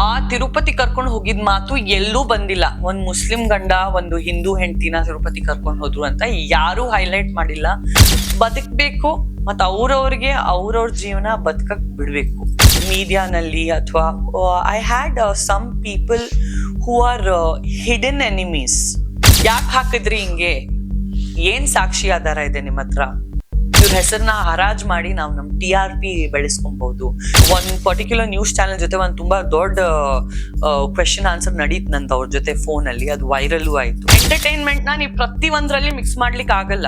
ಆ ತಿರುಪತಿ ಕರ್ಕೊಂಡು ಹೋಗಿದ್ ಮಾತು ಎಲ್ಲೂ ಬಂದಿಲ್ಲ. ಒಂದ್ ಮುಸ್ಲಿಂ ಗಂಡ, ಒಂದು ಹಿಂದೂ ಹೆಂಡತಿನ ತಿರುಪತಿ ಕರ್ಕೊಂಡು ಹೋದ್ರು ಅಂತ ಯಾರು ಹೈಲೈಟ್ ಮಾಡಿಲ್ಲ. ಬದುಕ್ಬೇಕು ಮತ್ ಅವ್ರವ್ರಿಗೆ ಅವ್ರವ್ರ ಜೀವನ ಬದುಕಕ್ ಬಿಡ್ಬೇಕು. ಮೀಡಿಯಾನಲ್ಲಿ ಅಥವಾ I had some people who are hidden enemies ಯಾಕೆ ಹಾಕಿದ್ರಿ ಹಿಂಗೆ? ಏನ್ ಸಾಕ್ಷಿ ಆಧಾರ ಇದೆ ನಿಮ್ಮ ಹತ್ರ ಇವ್ರ ಹೆಸರನ್ನ ಹರಾಜ್ ಮಾಡಿ ನಾವು ನಮ್ ಟಿ ಆರ್ ಪಿ ಬೆಳೆಸ್ಕೊಬಹುದು ಒಂದ್ ಪರ್ಟಿಕ್ಯುಲರ್ ನ್ಯೂಸ್ ಚಾನೆಲ್ ಜೊತೆ ಒಂದ್ ತುಂಬಾ ದೊಡ್ಡ ಕ್ವೆಶನ್ ಆನ್ಸರ್ ನಡೀತ್ ನಂತ ಅವ್ರ ಜೊತೆ ಫೋನ್ ಅಲ್ಲಿ. ಅದು ವೈರಲ್ ಆಯ್ತು. ಎಂಟರ್ಟೈನ್ಮೆಂಟ್ನ ನೀವು ಪ್ರತಿ ಒಂದ್ರಲ್ಲಿ ಮಿಕ್ಸ್ ಮಾಡ್ಲಿಕ್ಕೆ ಆಗಲ್ಲ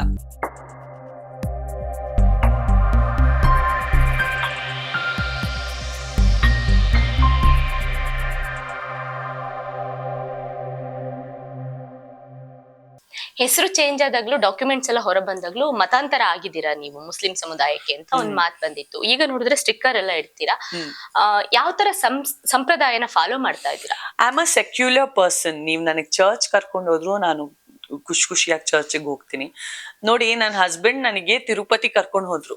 ಹೆಸರು ಚೇಂಜ್ ಆದಾಗ್ಲೂ ಡಾಕ್ಯುಮೆಂಟ್ಸ್ ಎಲ್ಲ ಹೊರ ಬಂದಾಗ್ಲೂ ಮತಾಂತರ ಆಗಿದ್ದೀರಾ ನೀವು ಮುಸ್ಲಿಂ ಸಮುದಾಯಕ್ಕೆ ಅಂತ ಒಂದ್ ಮಾತ್ ಬಂದಿತ್ತು. ಈಗ ನೋಡಿದ್ರೆ ಸ್ಟಿಕ್ಕರ್ ಎಲ್ಲ ಇಡ್ತೀರಾ? ಯಾವ ತರ ಸಂಪ್ರದಾಯನ ಫಾಲೋ ಮಾಡ್ತಾ ಇದ್ದೀರಾ? I am a secular person ನೀವು ನನಗೆ ಚರ್ಚ್ ಕರ್ಕೊಂಡು ಹೋದ್ರು ನಾನು ಖುಷಿ ಖುಷಿಯಾಗಿ ಚರ್ಚಿಗೆ ಹೋಗ್ತೀನಿ. ನೋಡಿ ನನ್ನ ಹಸ್ಬೆಂಡ್ ನನಗೆ ತಿರುಪತಿ ಕರ್ಕೊಂಡು ಹೋದ್ರು.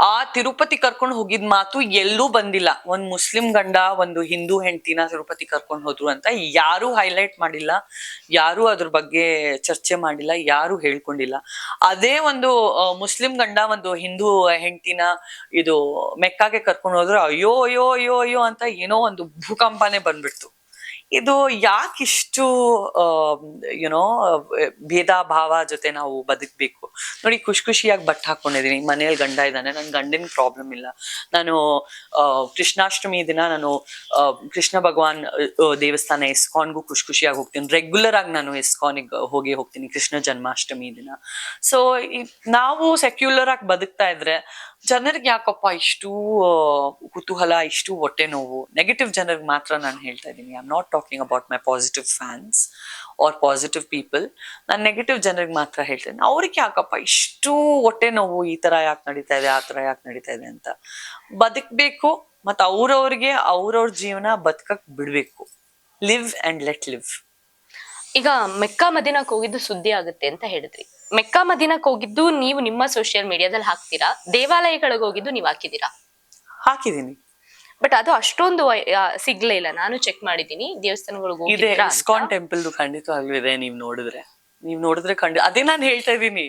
ಆ ತಿರುಪತಿ ಕರ್ಕೊಂಡು ಹೋಗಿದ್ ಮಾತು ಎಲ್ಲೂ ಬಂದಿಲ್ಲ. ಒಂದ್ ಮುಸ್ಲಿಂ ಗಂಡ, ಒಂದು ಹಿಂದೂ ಹೆಂಡತಿನ ತಿರುಪತಿ ಕರ್ಕೊಂಡು ಹೋದ್ರು ಅಂತ ಯಾರು ಹೈಲೈಟ್ ಮಾಡಿಲ್ಲ. ಯಾರು ಅದ್ರ ಬಗ್ಗೆ ಚರ್ಚೆ ಮಾಡಿಲ್ಲ, ಯಾರು ಹೇಳ್ಕೊಂಡಿಲ್ಲ. ಅದೇ ಒಂದು ಮುಸ್ಲಿಂ ಗಂಡ, ಒಂದು ಹಿಂದೂ ಹೆಂಡತಿನ ಇದು ಮೆಕ್ಕಾಗೆ ಕರ್ಕೊಂಡು ಹೋದ್ರು, ಅಯ್ಯೋ ಅಯ್ಯೋ ಅಯ್ಯೋ ಅಯ್ಯೋ ಅಂತ ಏನೋ ಒಂದು ಭೂಕಂಪನೆ ಬಂದ್ಬಿಡ್ತು. ಇದು ಯಾಕಿಷ್ಟು ಯುನೋ ಭೇದ ಭಾವ ಜೊತೆ ನಾವು ಬದುಕ್ಬೇಕು. ನೋಡಿ, ಖುಷಿ ಖುಷಿಯಾಗಿ ಬಟ್ ಹಾಕೊಂಡಿದ್ದೀನಿ. ಮನೇಲಿ ಗಂಡ ಇದ್ದಾನೆ. ನನ್ ಗಂಡಿನ ಪ್ರಾಬ್ಲಮ್ ಇಲ್ಲ. ನಾನು ಕೃಷ್ಣಾಷ್ಟಮಿ ದಿನ ನಾನು ಕೃಷ್ಣ ಭಗವಾನ್ ದೇವಸ್ಥಾನ ಇಸ್ಕಾನ್ಗೂ ಖುಷಿ ಖುಷಿಯಾಗಿ ಹೋಗ್ತೀನಿ. ರೆಗ್ಯುಲರ್ ಆಗಿ ನಾನು ಇಸ್ಕಾನಿಗೆ ಹೋಗಿ ಹೋಗ್ತೀನಿ ಕೃಷ್ಣ ಜನ್ಮಾಷ್ಟಮಿ ದಿನ. ಸೊ ನಾವು ಸೆಕ್ಯುಲರ್ ಆಗಿ ಬದುಕ್ತಾ ಇದ್ರೆ ಜನರಿಗೆ ಯಾಕಪ್ಪ ಇಷ್ಟು ಕುತೂಹಲ, ಇಷ್ಟು ಹೊಟ್ಟೆ ನೋವು? ನೆಗೆಟಿವ್ ಜನರಿಗೆ ಮಾತ್ರ ನಾನು ಹೇಳ್ತಾ ಇದ್ದೀನಿ. I am not talking about my positive fans or positive people ನಾನು ನೆಗೆಟಿವ್ ಜನರಿಗೆ ಮಾತ್ರ ಹೇಳ್ತೇನೆ ಅವ್ರಿಗೆ ಯಾಕಪ್ಪ ಇಷ್ಟು ಹೊಟ್ಟೆ ನೋವು, ಈ ತರ ಯಾಕೆ ನಡೀತಾ ಇದೆ, ಆ ತರ ಯಾಕೆ ನಡೀತಾ ಇದೆ ಅಂತ. ಬದುಕಬೇಕು, ಮತ್ತು ಅವ್ರವ್ರಿಗೆ, ಅವ್ರವ್ರ ಜೀವನ ಬದುಕಕ್ ಬಿಡಬೇಕು. ಲಿವ್ ಆ್ಯಂಡ್ ಲೆಟ್ ಲಿವ್ ಈಗ ಮೆಕ್ಕಾ ಮದಿನಕ್ಕೆ ಹೋಗಿದ್ದು ಸುದ್ದಿ ಆಗುತ್ತೆ ಅಂತ ಹೇಳಿದ್ರಿ. ಮೆಕ್ಕಾ ಮದಿನಕ್ಕೆ ಹೋಗಿದ್ದು ನೀವು ನಿಮ್ಮ ಸೋಷಿಯಲ್ ಮೀಡಿಯಾದಲ್ಲಿ ಹಾಕ್ತೀರಾ? ದೇವಾಲಯಗಳಿಗೆ ಹೋಗಿದ್ದು ನೀವು ಹಾಕಿದೀರಾ ಹಾಕಿದೀನಿ ಬಟ್ ಅದು ಅಷ್ಟೊಂದು ಸಿಗ್ಲೇ ಇಲ್ಲ. ನಾನು ಚೆಕ್ ಮಾಡಿದೀನಿ ದೇವಸ್ಥಾನಗಳಿಗೆ ಇದೆ. ಇಸ್ಕಾನ್ ಟೆಂಪಲ್ ಖಂಡಿತವಾಗ್ಲೂ ಇದೆ ನೀವ್ ನೋಡಿದ್ರೆ. ನೀವ್ ನೋಡಿದ್ರೆ ಖಂಡಿತ ಅದೇ ನಾನು ಹೇಳ್ತಾ ಇದ್ದೀನಿ.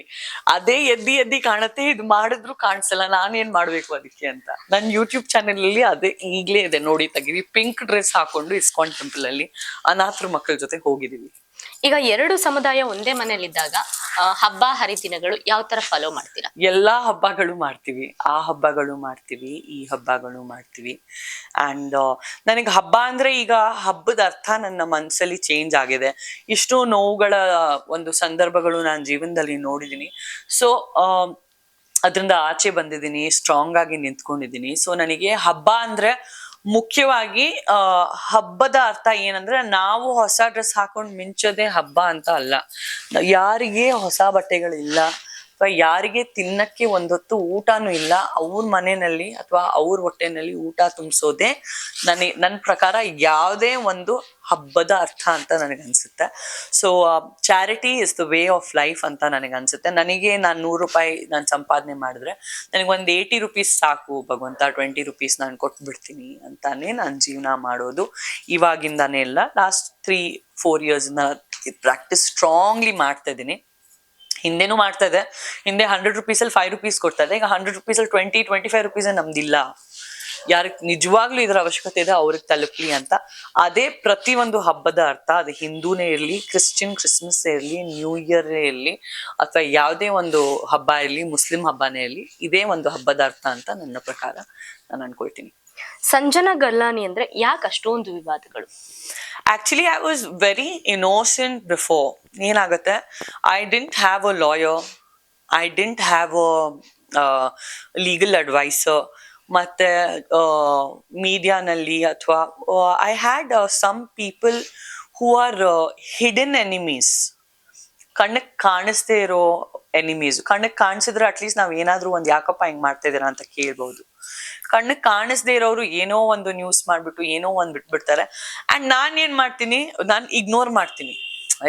ಅದೇ ಎದ್ದಿ ಎದ್ದಿ ಕಾಣತ್ತೆ ಇದು ಮಾಡಿದ್ರು ಕಾಣಿಸಲ್ಲ. ನಾನೇನ್ ಮಾಡ್ಬೇಕು ಅದಕ್ಕೆ ಅಂತ. ನನ್ನ ಯೂಟ್ಯೂಬ್ ಚಾನೆಲ್ ಅಲ್ಲಿ ಅದೇ ಈಗ್ಲೇ ಇದೆ. ನೋಡಿ ತೆಗೀರಿ ಪಿಂಕ್ ಡ್ರೆಸ್ ಹಾಕೊಂಡು ಇಸ್ಕಾನ್ ಟೆಂಪಲ್ ಅಲ್ಲಿ ಅನಾಥರ ಮಕ್ಕಳ ಜೊತೆ ಹೋಗಿದೀವಿ ಈಗ ಎರಡು ಸಮುದಾಯ ಒಂದೇ ಮನೇಲಿದ್ದಾಗ ಹಬ್ಬ ಹರಿದಿನಗಳು ಯಾವ ತರ ಫಾಲೋ ಮಾಡ್ತೀರಾ? ಎಲ್ಲಾ ಹಬ್ಬಗಳು ಮಾಡ್ತೀವಿ. ಆ ಹಬ್ಬಗಳು ಮಾಡ್ತೀವಿ, ಈ ಹಬ್ಬಗಳು ಮಾಡ್ತೀವಿ. ಅಂಡ್ ನನಗೆ ಹಬ್ಬ ಅಂದ್ರೆ ಈಗ ಹಬ್ಬದ ಅರ್ಥ ನನ್ನ ಮನಸ್ಸಲ್ಲಿ ಚೇಂಜ್ ಆಗಿದೆ. ಇಷ್ಟು ನೋವುಗಳ ಒಂದು ಸಂದರ್ಭಗಳು ನಾನು ಜೀವನದಲ್ಲಿ ನೋಡಿದೀನಿ. ಸೊ ಅದರಿಂದ ಆಚೆ ಬಂದಿದ್ದೀನಿ ಸ್ಟ್ರಾಂಗ್ ಆಗಿ ನಿಂತ್ಕೊಂಡಿದ್ದೀನಿ ಸೊ ನನಗೆ ಹಬ್ಬ ಅಂದ್ರೆ ಮುಖ್ಯವಾಗಿ ಅಹ್ ಹಬ್ಬದ ಅರ್ಥ ಏನಂದ್ರೆ ನಾವು ಹೊಸ ಡ್ರೆಸ್ ಹಾಕೊಂಡು ಮಿಂಚೋದೇ ಹಬ್ಬ ಅಂತ ಅಲ್ಲ. ಯಾರಿಗೆ ಹೊಸ ಬಟ್ಟೆಗಳಿಲ್ಲ ಅಥವಾ ಯಾರಿಗೆ ತಿನ್ನಕ್ಕೆ ಒಂದೊತ್ತು ಊಟನೂ ಇಲ್ಲ, ಅವ್ರ ಮನೆಯಲ್ಲಿ ಅಥವಾ ಅವ್ರ ಹೊಟ್ಟೆನಲ್ಲಿ ಊಟ ತುಂಬಿಸೋದೇ ನನಗೆ ನನ್ನ ಪ್ರಕಾರ ಯಾವುದೇ ಒಂದು ಹಬ್ಬದ ಅರ್ಥ ಅಂತ ನನಗನ್ಸುತ್ತೆ. So charity is the way of life ಅಂತ ನನಗನ್ಸುತ್ತೆ. ನನಗೆ ನಾನು ನೂರು ರೂಪಾಯಿ ನಾನು ಸಂಪಾದನೆ ಮಾಡಿದ್ರೆ ನನಗೆ ಒಂದು ಏಯ್ಟಿ ರುಪೀಸ್ ಸಾಕು, ಭಗವಂತ ಟ್ವೆಂಟಿ ರುಪೀಸ್ ನಾನು ಕೊಟ್ಬಿಡ್ತೀನಿ ಅಂತಾನೆ ನಾನು ಜೀವನ ಮಾಡೋದು ಇವಾಗಿಂದಾನೇ ಇಲ್ಲ. ಲಾಸ್ಟ್ ತ್ರೀ ಫೋರ್ ಇಯರ್ಸ್ನ ಪ್ರಾಕ್ಟೀಸ್ ಸ್ಟ್ರಾಂಗ್ಲಿ ಮಾಡ್ತಾ ಇದ್ದೀನಿ. ಹಿಂದೆನೂ ಮಾಡ್ತಾ ಇದೆ ಹಿಂದೆ ಹಂಡ್ರೆಡ್ ರುಪೀಸಲ್ಲಿ ಫೈವ್ ರುಪೀಸ್ ಕೊಡ್ತಾ ಇದೆ ಈಗ ಹಂಡ್ರೆಡ್ ರುಪೀಸಲ್ಲಿ ಟ್ವೆಂಟಿ ಟ್ವೆಂಟಿ ಫೈವ್ ರುಪೀಸ್ ನಮ್ದಿಲ್ಲ. ಯಾರಿಗೆ ನಿಜವಾಗ್ಲೂ ಇದರ ಅವಶ್ಯಕತೆ ಇದೆ ಅವ್ರಿಗೆ ತಲುಪಲಿ ಅಂತ. ಅದೇ ಪ್ರತಿ ಒಂದು ಹಬ್ಬದ ಅರ್ಥ, ಅದು ಹಿಂದೂನೇ ಇರಲಿ ಕ್ರಿಶ್ಚಿಯನ್ ಕ್ರಿಸ್ಮಸ್ ಇರಲಿ ನ್ಯೂ ಇಯರ್ ಇರಲಿ, ಅಥವಾ ಯಾವುದೇ ಒಂದು ಹಬ್ಬ ಇರಲಿ ಮುಸ್ಲಿಂ ಹಬ್ಬನೇ ಇರಲಿ, ಇದೇ ಒಂದು ಹಬ್ಬದ ಅರ್ಥ ಅಂತ ನನ್ನ ಪ್ರಕಾರ ನಾನು ಅನ್ಕೊಳ್ತೀನಿ. ಸಂಜನಾ ಗಲ್ಲಾನಿ ಅಂದ್ರೆ ಯಾಕೆ ಅಷ್ಟೊಂದು ವಿವಾದಗಳು? Actually I was very innocent before ಏನಾಗುತ್ತೆ? I didn't have a lawyer I didn't have a legal adviser ಮತ್ತೆ ಮೀಡಿಯಾನಲ್ಲಿ ಅಥವಾ I had some people who are hidden enemies ಕಣ್ಣಕ್ಕೆ ಕಾಣಿಸ್ದೇ ಇರೋ ಎನಿಮೀಸ್ ಕಣ್ಣಕ್ಕೆ ಕಾಣಿಸಿದ್ರೆ ಅಟ್ಲೀಸ್ಟ್ ನಾವು ಏನಾದ್ರೂ ಒಂದು ಯಾಕಪ್ಪ ಹಿಂಗೆ ಮಾಡ್ತಾ ಇದ್ದೀರಾ ಅಂತ ಕೇಳ್ಬಹುದು ಕಣ್ಣಕ್ಕೆ ಕಾಣಿಸ್ದೇ ಇರೋರು ಏನೋ ಒಂದು ನ್ಯೂಸ್ ಮಾಡ್ಬಿಟ್ಟು ಏನೋ ಒಂದ್ ಬಿಟ್ಬಿಡ್ತಾರೆ. ಅಂಡ್ ನಾನ್ ಏನ್ ಮಾಡ್ತೀನಿ? ನಾನ್ ಇಗ್ನೋರ್ ಮಾಡ್ತೀನಿ.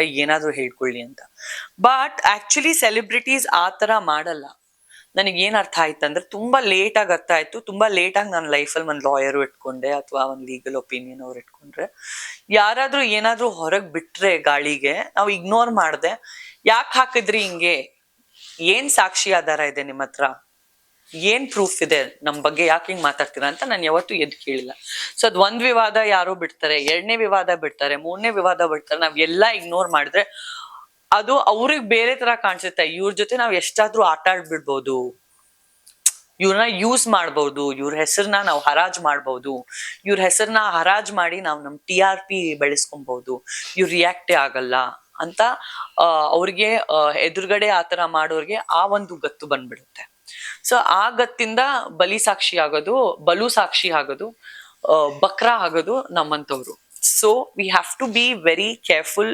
ಏನಾದ್ರೂ ಹೇಳ್ಕೊಳ್ಳಿ ಅಂತ. ಬಟ್ ಆಕ್ಚುಲಿ ಸೆಲೆಬ್ರಿಟೀಸ್ ಆ ತರ ಮಾಡಲ್ಲ. ನನಗೆ ಏನ್ ಅರ್ಥ ಆಯ್ತು ಅಂದ್ರೆ ತುಂಬಾ ಲೇಟ್ ಆಗಿ ಅರ್ಥ ಆಯ್ತು. ತುಂಬಾ ಲೇಟ್ ಆಗಿ ನನ್ನ ಲೈಫಲ್ಲಿ ಒಂದು ಲಾಯರ್ ಇಟ್ಕೊಂಡೆ ಅಥವಾ ಒಂದು ಲೀಗಲ್ ಒಪಿನಿಯನ್ ಅವ್ರು ಇಟ್ಕೊಂಡ್ರೆ. ಯಾರಾದ್ರೂ ಏನಾದ್ರೂ ಹೊರಗ್ ಬಿಟ್ರೆ ಗಾಳಿಗೆ, ನಾವು ಇಗ್ನೋರ್ ಮಾಡ್ದೆ. ಯಾಕೆ ಹಾಕಿದ್ರಿ ಹಿಂಗೆ? ಏನ್ ಸಾಕ್ಷಿ ಆಧಾರ ಇದೆ ನಿಮ್ಮ ಹತ್ರ ಏನ್ ಪ್ರೂಫ್ ಇದೆ? ನಮ್ ಬಗ್ಗೆ ಯಾಕೆ ಹಿಂಗ್ ಮಾತಾಡ್ತೀರಾ ಅಂತ ನಾನು ಯಾವತ್ತೂ ಎದ್ದು ಕೇಳಿಲ್ಲ. ಸೊ ಅದ್ ಒಂದ್ ವಿವಾದ ಯಾರು ಬಿಡ್ತಾರೆ, ಎರಡನೇ ವಿವಾದ ಬಿಡ್ತಾರೆ, ಮೂರನೇ ವಿವಾದ ಬಿಡ್ತಾರೆ, ನಾವ್ ಎಲ್ಲಾ ಇಗ್ನೋರ್ ಮಾಡಿದ್ರೆ ಅದು ಅವ್ರಿಗೆ ಬೇರೆ ತರ ಕಾಣಿಸುತ್ತೆ. ಇವ್ರ ಜೊತೆ ನಾವ್ ಎಷ್ಟಾದ್ರೂ ಆಟ ಆಡ್ಬಿಡ್ಬೋದು. ಇವ್ರನ್ನ ಯೂಸ್ ಮಾಡ್ಬೋದು, ಇವ್ರ ಹೆಸರನ್ನ ನಾವು ಹರಾಜ್ ಮಾಡ್ಬೋದು, ಇವ್ರ ಹೆಸರನ್ನ ಹರಾಜ್ ಮಾಡಿ ನಾವು ನಮ್ ಟಿ ಆರ್ ಪಿ ಬೆಳೆಸ್ಕೊಬಹುದು ಇವ್ರು ರಿಯಾಕ್ಟೇ ಆಗಲ್ಲ ಅಂತ ಅವ್ರಿಗೆ ಎದುರುಗಡೆ ಆತರ ಮಾಡೋರ್ಗೆ ಆ ಒಂದು ಗತ್ತು ಬಂದ್ಬಿಡುತ್ತೆ. ಸೊ ಆ ಗತ್ತಿಂದ ಬಲಿ ಸಾಕ್ಷಿ ಆಗೋದು, ಬಲು ಸಾಕ್ಷಿ ಆಗೋದು ಬಕ್ರಾ ಆಗೋದು ನಮ್ಮಂತವ್ರು so we have to be very careful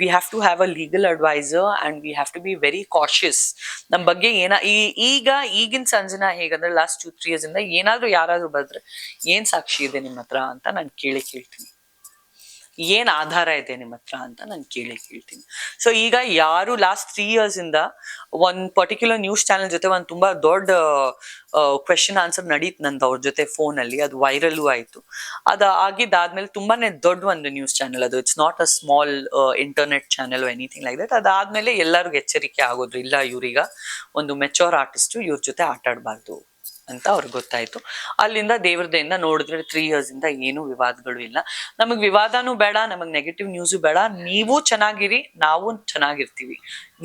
we have to have a legal adviser and we have to be very cautious ನಮ್ಮ ಬಗ್ಗೆ ಏನ ಈಗ, ಈಗಿನ ಸಂಜನ ಹೇಗಂದ್ರೆ ಲಾಸ್ಟ್ ಟೂ ತ್ರೀ ಇಯರ್ಸ್ ಇಂದ ಏನಾದ್ರೂ ಯಾರಾದ್ರೂ ಬಂದ್ರೆ ಏನ್ ಸಾಕ್ಷಿ ಇದೆ ನಿಮ್ಮ ಹತ್ರ ಅಂತ ನಾನು ಕೇಳಿ ಕೇಳ್ತೀನಿ. ಏನ್ ಆಧಾರ ಇದೆ ನಿಮ್ಮ ಹತ್ರ ಅಂತ ನಾನು ಕೇಳಿ ಕೇಳ್ತೀನಿ. ಸೊ ಈಗ ಯಾರು ಲಾಸ್ಟ್ ತ್ರೀ ಇಯರ್ಸ್ ಇಂದ ಒಂದ್ ಪರ್ಟಿಕ್ಯುಲರ್ ನ್ಯೂಸ್ ಚಾನೆಲ್ ಜೊತೆ ಒಂದ್ ತುಂಬಾ ದೊಡ್ಡ ಕ್ವೆಶನ್ ಆನ್ಸರ್ ನಡೀತು ನಂದು ಅವ್ರ ಜೊತೆ ಫೋನ್ ಅಲ್ಲಿ. ಅದು ವೈರಲ್ ಆಯ್ತು. ಅದು ಆಗಿದ್ದಾದ್ಮೇಲೆ ತುಂಬಾನೇ ದೊಡ್ಡ ಒಂದು ನ್ಯೂಸ್ ಚಾನೆಲ್ ಅದು. It's not a small internet channel anything like that ಅದಾದ್ಮೇಲೆ ಎಲ್ಲರಿಗೂ ಎಚ್ಚರಿಕೆ ಆಗೋದ್ರು ಇಲ್ಲ ಇವ್ರೀಗ. ಒಂದು ಮೆಚೋರ್ ಆರ್ಟಿಸ್ಟ್ ಇವ್ರ ಜೊತೆ ಆಟ ಆಡ್ಬಾರ್ದು ಅಂತ ಅವ್ರಿಗೆ ಗೊತ್ತಾಯ್ತು. ಅಲ್ಲಿಂದ ದೇವ್ರದೆಯಿಂದ ನೋಡಿದ್ರೆ ತ್ರೀ ಇಯರ್ಸ್ ಇಂದ ಏನು ವಿವಾದಗಳು ಇಲ್ಲ. ನಮಗ್ ವಿವಾದನೂ ಬೇಡ ನಮಗ್ ನೆಗೆಟಿವ್ ನ್ಯೂಸು ಬೇಡ. ನೀವು ಚೆನ್ನಾಗಿರಿ ನಾವು ಚೆನ್ನಾಗಿರ್ತೀವಿ.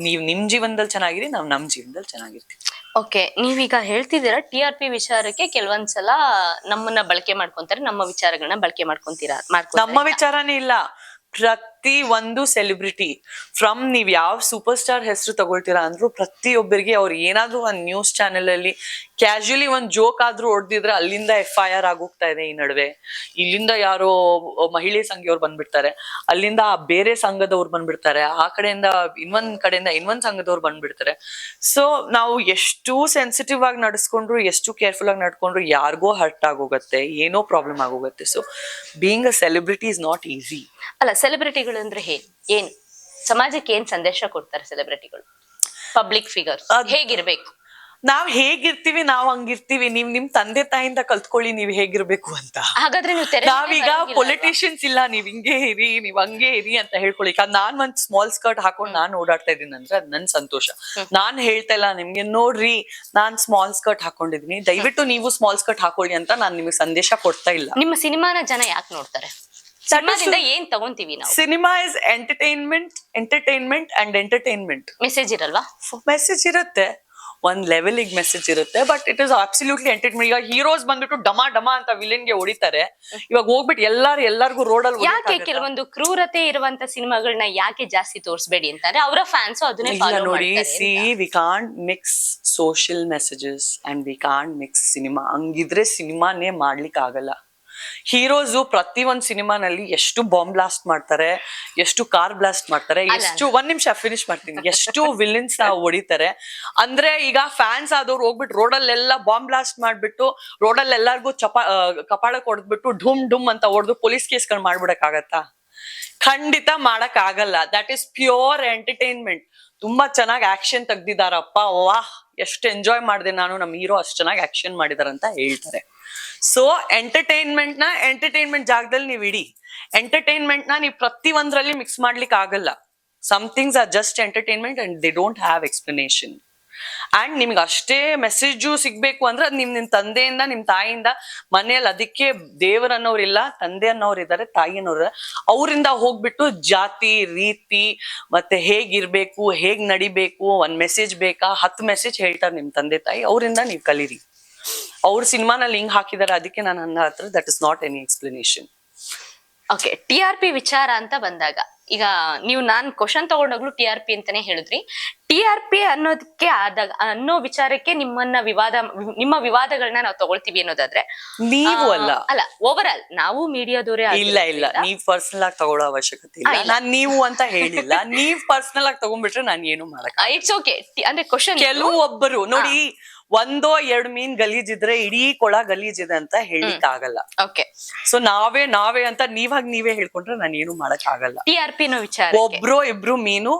ನೀವ್ ನಿಮ್ ಜೀವನದಲ್ಲಿ ಚೆನ್ನಾಗಿರಿ ನಾವ್ ನಮ್ ಜೀವನದಲ್ಲಿ ಚೆನ್ನಾಗಿರ್ತೀವಿ. ಓಕೆ ನೀವೀಗ ಹೇಳ್ತಿದ್ದೀರಾ ಟಿ ಆರ್ ಪಿ ವಿಚಾರಕ್ಕೆ ಕೆಲವೊಂದ್ಸಲ ನಮ್ಮನ್ನ ಬಳಕೆ ಮಾಡ್ಕೊಂತಾರೆ ನಮ್ಮ ವಿಚಾರಗಳನ್ನ ಬಳಕೆ ಮಾಡ್ಕೊಂತೀರಾ ನಮ್ಮ ವಿಚಾರನೇ ಇಲ್ಲ. ಪ್ರತಿ ಒಂದು ಸೆಲೆಬ್ರಿಟಿ ಫ್ರಮ್ ನೀವ್ ಯಾವ ಸೂಪರ್ ಸ್ಟಾರ್ ಹೆಸರು ತಗೊಳ್ತೀರಾ ಅಂದ್ರೂ ಪ್ರತಿಯೊಬ್ಬರಿಗೆ ಅವ್ರು ಏನಾದ್ರೂ ಒಂದ್ ನ್ಯೂಸ್ ಚಾನೆಲ್ ಅಲ್ಲಿ ಕ್ಯಾಶುಲಿ ಒಂದ್ ಜೋಕ್ ಆದ್ರೂ ಹೊಡೆದಿದ್ರೆ ಅಲ್ಲಿಂದ ಎಫ್ ಐ ಆರ್ ಆಗೋಗ್ತಾ ಇದೆ ಈ ನಡುವೆ. ಇಲ್ಲಿಂದ ಯಾರೋ ಮಹಿಳೆ ಸಂಘಿಯವ್ರು ಬಂದ್ಬಿಡ್ತಾರೆ. ಅಲ್ಲಿಂದ ಆ ಬೇರೆ ಸಂಘದವ್ರು ಬಂದ್ಬಿಡ್ತಾರೆ. ಆ ಕಡೆಯಿಂದ ಇನ್ನೊಂದ್ ಕಡೆಯಿಂದ ಇನ್ನೊಂದ್ ಸಂಘದವ್ರು ಬಂದ್ಬಿಡ್ತಾರೆ. ಸೊ ನಾವು ಎಷ್ಟು ಸೆನ್ಸಿಟಿವ್ ಆಗಿ ನಡೆಸ್ಕೊಂಡ್ರು, ಎಷ್ಟು ಕೇರ್ಫುಲ್ ಆಗಿ ನಡ್ಕೊಂಡ್ರು ಯಾರಿಗೋ ಹರ್ಟ್ ಆಗೋಗತ್ತೆ, ಏನೋ problem ಆಗೋಗತ್ತೆ. So being a celebrity is not easy ಅಲ್ಲ ಸೆಲೆಬ್ರಿಟಿಗಳು ಅಂದ್ರೆ ಏನ್ ಏನು? ಸಮಾಜಕ್ಕೆ ಏನ್ ಸಂದೇಶ ಕೊಡ್ತಾರೆ ಸೆಲೆಬ್ರಿಟಿಗಳು ಪಬ್ಲಿಕ್ ಫಿಗರ್ ಹೇಗಿರ್ಬೇಕು? ನಾವ್ ಹೇಗಿರ್ತೀವಿ ನಾವ್ ಹಂಗಿರ್ತೀವಿ ನೀವ್ ನಿಮ್ ತಂದೆ ತಾಯಿಂದ ಕಲ್ತ್ಕೊಳ್ಳಿ ನೀವ್ ಹೇಗಿರ್ಬೇಕು ಅಂತ. ಹಾಗಾದ್ರೆ ನಾವೀಗ ಪೊಲಿಟಿಷಿಯನ್ಸ್ ಇಲ್ಲ ನೀವ್ ಹಿಂಗೆ ಇರಿ ನೀವ್ ಹಂಗೆ ಇರಿ ಅಂತ ಹೇಳ್ಕೊಳ್ಳಿ ನಾನ್ ಒಂದ್ ಸ್ಮಾಲ್ ಸ್ಕರ್ಟ್ ಹಾಕೊಂಡು ನಾನ್ ಓಡಾಡ್ತಾ ಇದೀನಿ ಅಂದ್ರೆ ಅದ್ ನನ್ ಸಂತೋಷ. ನಾನ್ ಹೇಳ್ತಾ ಇಲ್ಲ ನಿಮ್ಗೆ ನೋಡ್ರಿ ನಾನ್ ಸ್ಮಾಲ್ ಸ್ಕರ್ಟ್ ಹಾಕೊಂಡಿದೀನಿ ದಯವಿಟ್ಟು ನೀವು ಸ್ಮಾಲ್ ಸ್ಕರ್ಟ್ ಹಾಕೊಳ್ಳಿ ಅಂತ ನಾನ್ ನಿಮಗೆ ಸಂದೇಶ ಕೊಡ್ತಾ ಇಲ್ಲ. ನಿಮ್ಮ ಸಿನಿಮಾನ ಜನ ಯಾಕೆ ನೋಡ್ತಾರೆ? ಸಿನಿಮಾದಿಂದ ಏನ್ ತಗೊಂತೀವಿ ನಾವು? Cinema is entertainment entertainment and entertainment message ಇರಲ್ವಾ? Message ಇರುತ್ತೆ. ಒಂದ್ ಲೆವೆಲಿಗೆ ಮೆಸೇಜ್ ಇರುತ್ತೆ but it is absolutely entertainment ಈಗ ಹೀರೋಸ್ ಬಂದ್ಬಿಟ್ಟು ಡಮಾ ಡಮಾ ಅಂತ ವಿಲನ್ಗೆ ಹೊಡಿತಾರೆ. ಇವಾಗ ಹೋಗ್ಬಿಟ್ಟು ಎಲ್ಲಾರು ಎಲ್ಲಾರ್ಗು ಅಲ್ಲಿ ಯಾಕೆ ಕೆಲವೊಂದು ಕ್ರೂರತೆ ಇರುವಂತ ಸಿನಿಮಾಗಳನ್ನ ಯಾಕೆ ಜಾಸ್ತಿ ತೋರಿಸಬೇಡಿ ಅಂತಾರೆ? ಅವರ ಫ್ಯಾನ್ಸ್ ಅದನ್ನೇ ನೋಡಿ see we can't mix social messages and we can't mix cinema ಹಂಗಿದ್ರೆ ಸಿನಿಮಾನೇ ಮಾಡ್ಲಿಕ್ಕೆ ಆಗಲ್ಲ ಹೀರೋಸು ಪ್ರತಿ ಒಂದ್ ಸಿನಿಮಾನಲ್ಲಿ ಎಷ್ಟು ಬಾಂಬ್ ಬ್ಲಾಸ್ಟ್ ಮಾಡ್ತಾರೆ ಎಷ್ಟು ಕಾರ್ ಬ್ಲಾಸ್ಟ್ ಮಾಡ್ತಾರೆ ಎಷ್ಟು ಒಂದ್ ನಿಮಿಷ ಫಿನಿಶ್ ಮಾಡ್ತೀನಿ. ಎಷ್ಟು ವಿಲಿನ್ಸ್ ಹೊಡಿತಾರೆ. ಅಂದ್ರೆ ಈಗ ಫ್ಯಾನ್ಸ್ ಆದವ್ರು ಹೋಗ್ಬಿಟ್ಟು ರೋಡಲ್ಲೆಲ್ಲ ಬಾಂಬ್ ಬ್ಲಾಸ್ಟ್ ಮಾಡ್ಬಿಟ್ಟು ರೋಡಲ್ಲಿ ಎಲ್ಲಾರ್ಗು ಚಪ ಕಪಾಳಕ್ಕೆ ಕಪಾಳಕ್ ಹೊಡೆದ್ಬಿಟ್ಟು ಢುಮ್ ಢುಮ್ ಅಂತ ಹೊಡೆದು ಪೊಲೀಸ್ ಕೇಸ್ಗಳು ಮಾಡ್ಬಿಡಕ್ಕಾಗತ್ತಾ? ಖಂಡಿತ ಮಾಡಕ್ ಆಗಲ್ಲ ದಟ್ ಈಸ್ ಪ್ಯೂರ್ ಎಂಟರ್ಟೈನ್ಮೆಂಟ್ ತುಂಬಾ ಚೆನ್ನಾಗಿ ಆಕ್ಷನ್ ತೆಗ್ದಿದಾರಪ್ಪ. ವಾಹ್. ಎಷ್ಟು ಎಂಜಾಯ್ ಮಾಡಿದೆ ನಾನು ನಮ್ಮ ಹೀರೋ ಅಷ್ಟು ಚೆನ್ನಾಗಿ ಆಕ್ಷನ್ ಮಾಡಿದಾರೆ ಅಂತ ಹೇಳ್ತಾರೆ. ಸೊ ಎಂಟರ್ಟೈನ್ಮೆಂಟ್ನ ಎಂಟರ್ಟೈನ್ಮೆಂಟ್ ಜಾಗದಲ್ಲಿ ನೀವು ಇಡಿ. ಎಂಟರ್ಟೈನ್ಮೆಂಟ್ನ ನೀವು ಪ್ರತಿ ಒಂದ್ರಲ್ಲಿ ಮಿಕ್ಸ್ ಮಾಡ್ಲಿಕ್ಕೆ ಆಗಲ್ಲ somethings are just entertainment and they don't have explanation and ನಿಮ್ಗೆ ಅಷ್ಟೇ ಮೆಸೇಜು ಸಿಗ್ಬೇಕು ಅಂದ್ರೆ ಅದು ನಿಮ್ ನಿಮ್ ತಂದೆಯಿಂದ, ನಿಮ್ ತಾಯಿಯಿಂದ ಮನೆಯಲ್ಲಿ ಅದಕ್ಕೆ ದೇವರನ್ನೋರಿಲ್ಲ ತಂದೆ ಅನ್ನೋರು ಇದ್ದಾರೆ ತಾಯಿ ಅನ್ನೋರು ಅವರಿಂದ ಹೋಗ್ಬಿಟ್ಟು ಜಾತಿ, ರೀತಿ, ಮತ್ತೆ ಹೇಗಿರ್ಬೇಕು ಹೇಗ್ ನಡಿಬೇಕು, ಒಂದ್ ಮೆಸೇಜ್ ಬೇಕಾ ಹತ್ತು ಮೆಸೇಜ್ ಹೇಳ್ತಾರೆ ನಿಮ್ ತಂದೆ, ತಾಯಿ. ಅವರಿಂದ ನೀವು ಕಲೀರಿ. ಅವ್ರ ಸಿನಿಮಾನಲ್ಲಿ ಹಿಂಗ್ ಹಾಕಿದಾರೆ ಅದಕ್ಕೆ ನಾನು ಹತ್ರ that is not any explanation okay T R P ವಿಚಾರ ಅಂತ ಬಂದಾಗ ಈಗ ನೀವು ನಾನ್ ಕ್ವಶನ್ ತಗೊಂಡಾಗ್ಲೂ ಟಿ ಆರ್ ಪಿ ಅಂತಾನೆ ಹೇಳಿದ್ರಿ. ಟಿ ಆರ್ ಪಿ ಅನ್ನೋದಕ್ಕೆ ಆದಾಗ ಅನ್ನೋ ವಿಚಾರಕ್ಕೆ ನಿಮ್ಮನ್ನ ವಿವಾದ ನಿಮ್ಮ ವಿವಾದಗಳನ್ನ ನಾವು ತಗೊಳ್ತೀವಿ ಅನ್ನೋದಾದ್ರೆ ನೀವು ಅಲ್ಲ. ಅಲ್ಲ ಓವರ್ ಆಲ್ ನಾವು ಮೀಡಿಯಾದವರೇ ಇಲ್ಲ ಇಲ್ಲ ನೀವ್ ಪರ್ಸನಲ್ ಆಗಿ ತಗೊಳ್ಳೋ ಅವಶ್ಯಕತೆ ಇಲ್ಲ. ನಾನ್ ನೀವು ಅಂತ ಹೇಳಿಲ್ಲ. ನೀವ್ ಪರ್ಸನಲ್ ಆಗಿ ತಗೊಂಡ್ಬಿಟ್ರೆ ನಾನು ಏನು ಮಾಡಕ್ ಇಟ್ಸ್ ಓಕೆ ಅಂದ್ರೆ ಕ್ವಶನ್ ಕೆಲವೊಬ್ಬರು ನೋಡಿ ಒಂದೋ ಎರಡ್ ಮೀನ್ ಗಲೀಜಿದ್ರೆ ಇಡೀ ಕೊಳ ಗಲೀಜಿದೆ ಅಂತ ಹೇಳಿಕ್ ಆಗಲ್ಲ. ಓಕೆ ಸೊ ನಾವೇ ನಾವೇ ಅಂತ ನೀವಾಗ ನೀವೇ ಹೇಳ್ಕೊಂಡ್ರೆ ನಾನು ಏನು ಮಾಡಕ್ ಆಗಲ್ಲ. ಟಿ ಆರ್ ಪಿ ವಿಚಾರ ಒಬ್ರು ಇಬ್ರು ಮೀನು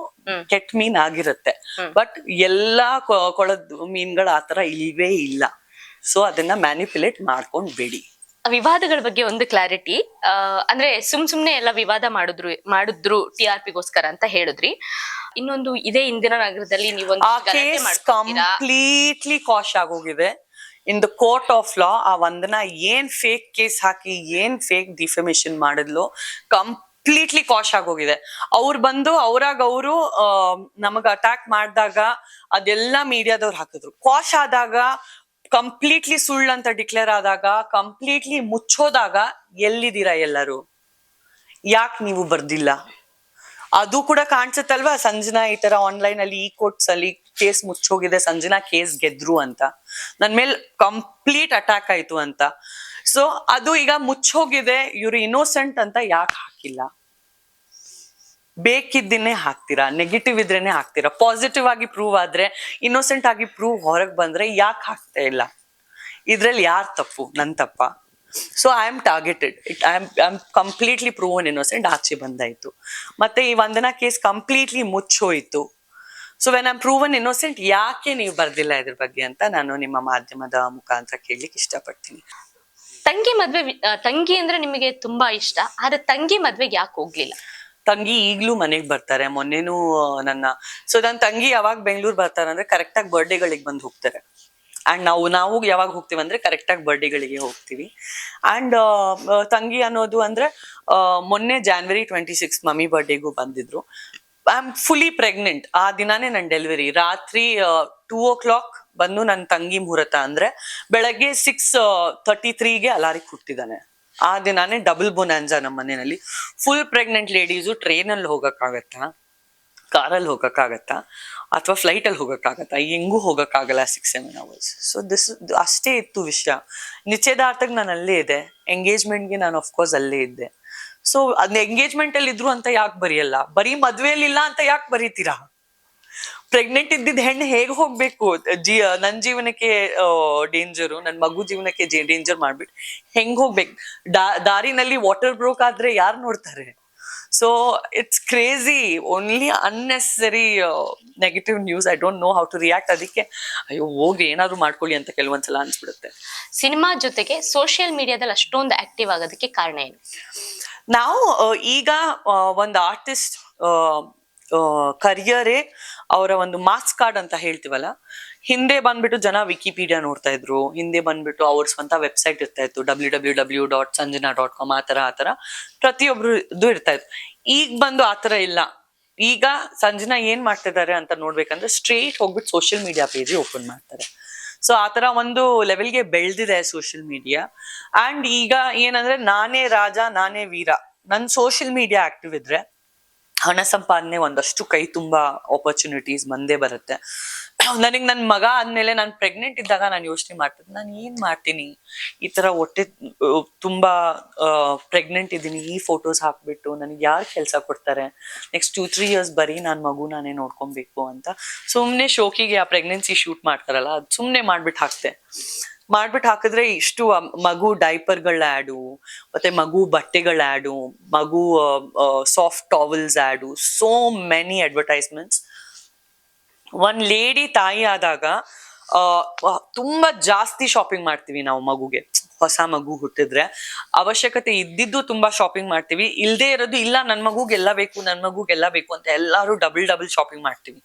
ಕೆಟ್ಟ ಮೀನ್ ಆಗಿರುತ್ತೆ. ಬಟ್ ಎಲ್ಲಾ ಕೊಳದ್ ಕೊಳದ ಮೀನ್ಗಳು ಆತರ ಇಲ್ವೇ ಇಲ್ಲ. ಸೊ ಅದನ್ನ ಮ್ಯಾನಿಪುಲೇಟ್ ಮಾಡ್ಕೊಂಡ್ ಬಿಡಿ ವಿವಾದಗಳ ಬಗ್ಗೆ ಒಂದು ಕ್ಲಾರಿಟಿ ಅಂದ್ರೆ ಸುಮ್ ಸುಮ್ನೆ ಎಲ್ಲ ವಿವಾದ ಮಾಡಿದ್ರು ಮಾಡಿದ್ರು ಟಿ ಆರ್ ಪಿಗೋಸ್ಕರ ಅಂತ ಹೇಳಿದ್ರಿ. ಇನ್ನೊಂದು ಇದೇ ಇಂದಿನ ನಗರದಲ್ಲಿ ನೀವೊಂದು ಗಲಾಟೆ ಮಾಡ್ಕೊತೀರಾ? ಕಂಪ್ಲೀಟ್ಲಿ ಕಾಶ್ ಆಗೋಗಿದೆ. In the court of law ಆ ವಂದನಾ ಏನ್ ಫೇಕ್ ಕೇಸ್ ಹಾಕಿ ಏನ್ ಫೇಕ್ ಡಿಫಮೇಶನ್ ಮಾಡಿದ್ಲು ಕಂಪ್ಲೀಟ್ಲಿ ಕಾಶ್ ಆಗೋಗಿದೆ. ಅವ್ರು ಬಂದು ಅವ್ರಾಗ ಅವರು ನಮಗ್ ಅಟ್ಯಾಕ್ ಮಾಡಿದಾಗ ಅದೆಲ್ಲ ಮೀಡಿಯಾದವ್ರು ಹಾಕಿದ್ರು. ಕಾಶ್ ಆದಾಗ ಕಂಪ್ಲೀಟ್ಲಿ ಸುಳ್ಳು ಅಂತ ಡಿಕ್ಲೇರ್ ಆದಾಗ ಕಂಪ್ಲೀಟ್ಲಿ ಮುಚ್ಚೋದಾಗ ಎಲ್ಲಿದ್ದೀರಾ ಎಲ್ಲರೂ? ಯಾಕೆ ನೀವು ಬರ್ದಿಲ್ಲ? ಅದು ಕೂಡ ಕಾಣಿಸುತ್ತಲ್ವಾ ಸಂಜನಾ ಈ ತರ ಆನ್ಲೈನ್ ಅಲ್ಲಿ ಈ ಕೋರ್ಟ್ಸ್ ಅಲ್ಲಿ ಕೇಸ್ ಮುಚ್ಚೋಗಿದೆ, ಸಂಜನಾ ಕೇಸ್ ಗೆದ್ರು ಅಂತ. ನನ್ ಮೇಲೆ ಕಂಪ್ಲೀಟ್ ಅಟ್ಯಾಕ್ ಆಯ್ತು ಅಂತ. ಸೊ ಅದು ಈಗ ಮುಚ್ಚೋಗಿದೆ, ಇವ್ರು ಇನ್ನೋಸೆಂಟ್ ಅಂತ ಯಾಕೆ ಹಾಕಿಲ್ಲ? ಬೇಕಿದ್ದನ್ನೇ ಹಾಕ್ತೀರಾ ನೆಗೆಟಿವ್ ಇದ್ರೇನೆ ಹಾಕ್ತೀರಾ? ಪಾಸಿಟಿವ್ ಆಗಿ ಪ್ರೂವ್ ಆದ್ರೆ ಇನ್ನೋಸೆಂಟ್ ಆಗಿ ಪ್ರೂವ್ ಹೊರಗೆ ಬಂದ್ರೆ ಯಾಕೆ ಹಾಕ್ತಾ ಇಲ್ಲ? ಇದ್ರಲ್ಲಿ ಯಾರ್ ತಪ್ಪು? ನನ್ನ ತಪ್ಪ. So I am targeted I am I am completely proven innocent ಆಚೆ ಬಂದಾಯ್ತು. ಮತ್ತೆ ಈ Vandana case completely ಮುಚ್ಚೋಯ್ತು. So when I'm proven innocent ಯಾಕೆ ನೀವು ಬರ್ದಿಲ್ಲ ಇದ್ರ ಬಗ್ಗೆ ಅಂತ ನಾನು ನಿಮ್ಮ ಮಾಧ್ಯಮದ ಮುಖಾಂತರ ಕೇಳಲಿಕ್ಕೆ ಇಷ್ಟಪಡ್ತೀನಿ. ತಂಗಿ ಮದ್ವೆ ತಂಗಿ ಅಂದ್ರೆ ನಿಮಗೆ ತುಂಬಾ ಇಷ್ಟ, ಆದ್ರೆ ತಂಗಿ ಮದ್ವೆಗೆ ಯಾಕೆ ಹೋಗ್ಲಿಲ್ಲ? ತಂಗಿ ಈಗ್ಲೂ ಮನೆಗ್ ಬರ್ತಾರೆ. ಮೊನ್ನೆನೂ ನನ್ನ ಸೊ ನನ್ನ ತಂಗಿ ಯಾವಾಗ ಬೆಂಗಳೂರು ಬರ್ತಾರೆ ಅಂದ್ರೆ ಕರೆಕ್ಟ್ ಆಗಿ ಬರ್ಡೇಗಳಿಗೆ ಬಂದು ಹೋಗ್ತಾರೆ. ಅಂಡ್ ನಾವು ನಾವು ಯಾವಾಗ ಹೋಗ್ತೀವಿ ಅಂದ್ರೆ ಕರೆಕ್ಟ್ ಆಗಿ ಬರ್ಡೇಗಳಿಗೆ ಹೋಗ್ತೀವಿ. ಅಂಡ್ ತಂಗಿ ಅನ್ನೋದು ಅಂದ್ರೆ ಮೊನ್ನೆ ಜಾನ್ವರಿ ಟ್ವೆಂಟಿ ಸಿಕ್ಸ್ ಮಮ್ಮಿ ಬರ್ಡೇಗೂ ಬಂದಿದ್ರು. ಐ ಆಮ್ ಫುಲಿ ಪ್ರೆಗ್ನೆಂಟ್ ಆ ದಿನಾನೇ ನನ್ನ ಡೆಲಿವರಿ ರಾತ್ರಿ ಟೂ ಓ ಕ್ಲಾಕ್ ಬಂದು ನನ್ನ ತಂಗಿ ಮುಹೂರ್ತ ಅಂದ್ರೆ ಬೆಳಗ್ಗೆ ಸಿಕ್ಸ್ ತರ್ಟಿ ತ್ರೀಗೆ ಅಲಾರಿ ಹುಟ್ಟಿದಾನೆ ಆ ದಿನಾನೇ ಡಬಲ್ ಬೊನಾನ್ಸಾ ನಮ್ಮ ಮನೆಯಲ್ಲಿ. ಫುಲ್ ಪ್ರೆಗ್ನೆಂಟ್ ಲೇಡೀಸು ಟ್ರೈನಲ್ಲಿ ಹೋಗೋಕ್ಕಾಗತ್ತಾ? ಕಾರಲ್ಲಿ ಹೋಗೋಕ್ಕಾಗತ್ತಾ? ಅಥವಾ ಫ್ಲೈಟಲ್ಲಿ ಹೋಗೋಕ್ಕಾಗತ್ತಾ? ಹೆಂಗೂ ಹೋಗೋಕ್ಕಾಗಲ್ಲ six seven hours so this ಅಷ್ಟೇ ಇತ್ತು ವಿಷಯ. ನಿಶ್ಚಯದಾರ್ಥಕ್ಕೆ ನಾನು ಅಲ್ಲೇ ಇದೆ ಎಂಗೇಜ್ಮೆಂಟ್ಗೆ ನಾನು ಅಫ್ಕೋರ್ಸ್ ಅಲ್ಲೇ ಇದ್ದೆ. ಸೊ ಅದ್ ಎಂಗೇಜ್ಮೆಂಟ್ ಅಲ್ಲಿ ಇದ್ರು ಅಂತ ಯಾಕೆ ಬರೆಯಲ್ಲ? ಬರೀ ಮದ್ವೆಯಲ್ಲಿಲ್ಲ ಅಂತ ಯಾಕೆ ಬರೀತೀರಾ? ಪ್ರೆಗ್ನೆಂಟ್ ಇದ್ದಿದ್ ಹೆಣ್ಣು ಹೇಗೆ ಹೋಗ್ಬೇಕು? ಜಿ ನನ್ ಜೀವನಕ್ಕೆ ಡೇಂಜರು ನನ್ ಮಗು ಜೀವನಕ್ಕೆ ಡೇಂಜರ್ ಮಾಡ್ಬಿಟ್ಟು ಹೆಂಗ್ ಹೋಗ್ಬೇಕು? ದಾರಿನಲ್ಲಿ ವಾಟರ್ ಬ್ರೋಕ್ ಆದ್ರೆ ಯಾರು ನೋಡ್ತಾರೆ? So it's crazy only unnecessary negative news I don't know how to react ಅದಕ್ಕೆ ಅಯ್ಯೋ ಹೋಗಿ ಏನಾದ್ರು ಮಾಡ್ಕೊಳ್ಳಿ ಅಂತ ಕೆಲವೊಂದ್ಸಲ ಅನ್ಸ್ಬಿಡುತ್ತೆ. ಸಿನಿಮಾ ಜೊತೆಗೆ ಸೋಷಿಯಲ್ ಮೀಡಿಯಾದಲ್ಲಿ ಅಷ್ಟೊಂದು ಆಕ್ಟಿವ್ ಆಗೋದಕ್ಕೆ ಕಾರಣ ಏನು? ನಾವು ಈಗ ಒಂದು ಆರ್ಟಿಸ್ಟ್ ಕರಿಯರೇ ಅವರ ಒಂದು ಮಾಸ್ ಕಾರ್ಡ್ ಅಂತ ಹೇಳ್ತೀವಲ್ಲ, ಹಿಂದೆ ಬಂದ್ಬಿಟ್ಟು ಜನ ವಿಕಿಪೀಡಿಯಾ ನೋಡ್ತಾ ಇದ್ರು. ಹಿಂದೆ ಬಂದ್ಬಿಟ್ಟು ಅವ್ರ ಸ್ವಂತ ವೆಬ್ಸೈಟ್ ಇರ್ತಾ ಇತ್ತು W W W dot Sanjana dot com ಆ ತರ ಆ ತರ ಇರ್ತಾ ಇತ್ತು. ಈಗ ಬಂದು ಆ ತರ ಇಲ್ಲ. ಈಗ ಸಂಜನಾ ಏನ್ ಮಾಡ್ತಿದ್ದಾರೆ ಅಂತ ನೋಡ್ಬೇಕಂದ್ರೆ ಸ್ಟ್ರೇಟ್ ಹೋಗ್ಬಿಟ್ಟು ಸೋಷಿಯಲ್ ಮೀಡಿಯಾ ಪೇಜ್ ಓಪನ್ ಮಾಡ್ತಾರೆ. ಸೊ ಆ ತರ ಒಂದು ಲೆವೆಲ್ಗೆ ಬೆಳೆದಿದೆ ಸೋಷಿಯಲ್ ಮೀಡಿಯಾ ಅಂಡ್ ಈಗ ಏನಂದ್ರೆ ನಾನೇ ರಾಜ, ನಾನೇ ವೀರ. ನನ್ ಸೋಷಿಯಲ್ ಮೀಡಿಯಾ ಆಕ್ಟಿವ್ ಇದ್ರೆ ಹಣ ಸಂಪಾದನೆ ಒಂದಷ್ಟು ಕೈ ತುಂಬಾ ಆಪರ್ಚುನಿಟೀಸ್ ಬಂದೇ ಬರುತ್ತೆ. ನನಗೆ ನನ್ನ ಮಗ ಆದ್ಮೇಲೆ ನಾನು ಪ್ರೆಗ್ನೆಂಟ್ ಇದ್ದಾಗ ನಾನು ಯೋಚನೆ ಮಾಡ್ತಿದ್ದೆ, ನಾನು ಏನ್ ಮಾಡ್ತೀನಿ? ಈ ತರ ಹೊಟ್ಟೆ, ತುಂಬಾ ಪ್ರೆಗ್ನೆಂಟ್ ಇದ್ದೀನಿ, ಈ ಫೋಟೋಸ್ ಹಾಕ್ಬಿಟ್ಟು ನನಗೆ ಯಾರು ಕೆಲಸ ಕೊಡ್ತಾರೆ? ನೆಕ್ಸ್ಟ್ ಟೂ ತ್ರೀ ಇಯರ್ಸ್ ಬರೀ ನಾನು ಮಗು ನಾನೇ ನೋಡ್ಕೊಬೇಕು ಅಂತ ಸುಮ್ಮನೆ ಶೋಕಿಗೆ ಆ ಪ್ರೆಗ್ನೆನ್ಸಿ ಶೂಟ್ ಮಾಡ್ತಾರಲ್ಲ, ಅದು ಸುಮ್ಮನೆ ಮಾಡ್ಬಿಟ್ಟು ಹಾಕ್ತೆ. ಮಾಡ್ಬಿಟ್ಟು ಹಾಕಿದ್ರೆ ಇಷ್ಟು ಮಗು ಡೈಪರ್ಗಳ ಆ್ಯಡು ಮತ್ತೆ ಮಗು ಬಟ್ಟೆಗಳ ಆ್ಯಡು ಮಗು soft towels ad so many advertisements ಒಂದ್ ಲೇಡಿ ತಾಯಿ ಆದಾಗ ತುಂಬಾ ಜಾಸ್ತಿ ಶಾಪಿಂಗ್ ಮಾಡ್ತೀವಿ ನಾವು ಮಗುಗೆ. ಹೊಸ ಮಗು ಹುಟ್ಟಿದ್ರೆ ಅವಶ್ಯಕತೆ ಇದ್ದಿದ್ದು ತುಂಬಾ ಶಾಪಿಂಗ್ ಮಾಡ್ತೀವಿ. ಇಲ್ಲದೆ ಇರೋದು, ಇಲ್ಲ, ನನ್ ಮಗುಗೆಲ್ಲ ಬೇಕು, ನನ್ ಮಗುಗೆಲ್ಲ ಬೇಕು ಅಂತ ಎಲ್ಲರೂ ಡಬಲ್ ಡಬಲ್ ಶಾಪಿಂಗ್ ಮಾಡ್ತೀವಿ.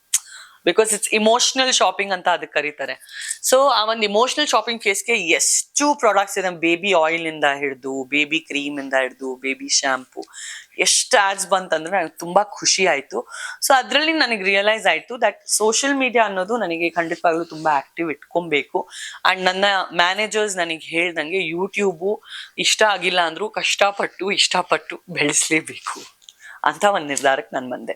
ಬಿಕಾಸ್ ಇಟ್ಸ್ ಇಮೋಷನಲ್ ಶಾಪಿಂಗ್ ಅಂತ ಅದಕ್ಕೆ ಕರೀತಾರೆ. ಸೊ ಆ ಒಂದು ಇಮೋಷನಲ್ ಶಾಪಿಂಗ್ ಫೇಸ್ಗೆ ಎಷ್ಟು ಪ್ರಾಡಕ್ಟ್ಸ್ ಇದೆ ಬೇಬಿ ಆಯಿಲ್ ಇಂದ ಹಿಡಿದು ಬೇಬಿ ಕ್ರೀಮ್ ಇಂದ ಹಿಡಿದು ಬೇಬಿ ಶಾಂಪೂ ಎಷ್ಟು ಆಡ್ಸ್ ಬಂತಂದ್ರೆ ನನಗೆ ತುಂಬಾ ಖುಷಿ ಆಯ್ತು. ಸೊ ಅದರಲ್ಲಿ ನನಗೆ ರಿಯಲೈಸ್ ಆಯ್ತು ದಟ್ ಸೋಷಿಯಲ್ ಮೀಡಿಯಾ ಅನ್ನೋದು ನನಗೆ ಖಂಡಿತವಾಗ್ಲೂ ತುಂಬಾ ಆಕ್ಟಿವ್ ಇಟ್ಕೊಬೇಕು. ಅಂಡ್ ನನ್ನ ಮ್ಯಾನೇಜರ್ಸ್ ನನಗೆ ಹೇಳ್ದಂಗೆ ಯೂಟ್ಯೂಬು ಇಷ್ಟ ಆಗಿಲ್ಲ ಅಂದ್ರೂ ಕಷ್ಟಪಟ್ಟು, ಇಷ್ಟಪಟ್ಟು ಬೆಳೆಸಲೇಬೇಕು ಅಂತ ಒಂದು ನಿರ್ಧಾರಕ್ಕೆ ನಾನು ಬಂದೆ.